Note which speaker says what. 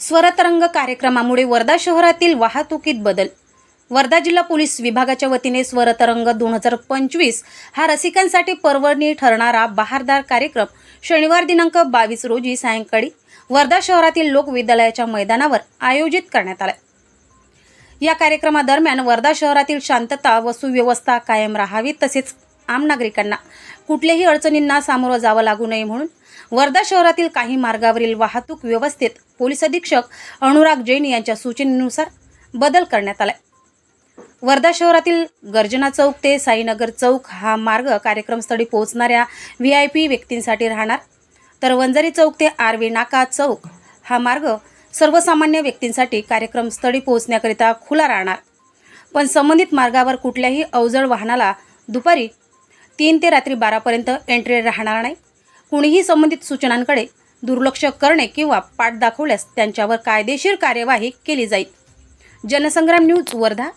Speaker 1: स्वरतरंग कार्यक्रमामुळे वर्धा शहरातील वाहतुकीत बदल. वर्धा जिल्हा पोलीस विभागाच्या वतीने स्वरतरंग दोन हजार पंचवीस हा रसिकांसाठी पर्वणी ठरणारा बहारदार कार्यक्रम शनिवार दिनांक बावीस रोजी सायंकाळी वर्धा शहरातील लोकविद्यालयाच्या मैदानावर आयोजित करण्यात आला. या कार्यक्रमादरम्यान वर्धा शहरातील शांतता व सुव्यवस्था कायम राहावी तसेच आम नागरिकांना. कुठल्याही अडचणींना सामोरं जावं लागू नये म्हणून वर्धा शहरातील काही मार्गावरील वाहतूक व्यवस्थेत पोलीस अधीक्षक अनुराग जैन यांच्या सूचनेनुसार बदल करण्यात आलाय. वर्धा शहरातील गर्जना चौक ते साईनगर चौक हा मार्ग कार्यक्रमस्थळी पोहोचणाऱ्या व्ही आय पी व्यक्तींसाठी राहणार. तर वंजारी चौक ते आरवी नाका चौक हा मार्ग सर्वसामान्य व्यक्तींसाठी कार्यक्रमस्थळी पोहोचण्याकरिता खुला राहणार. पण संबंधित मार्गावर कुठल्याही अवजड वाहनाला दुपारी तीन ते रात्री बारापर्यंत एंट्री राहणार नाही. कुणीही संबंधित सूचनांकडे दुर्लक्ष करणे किंवा पाठ दाखवल्यास त्यांच्यावर कायदेशीर कार्यवाही केली जाईल. जनसंग्राम न्यूज वर्धा.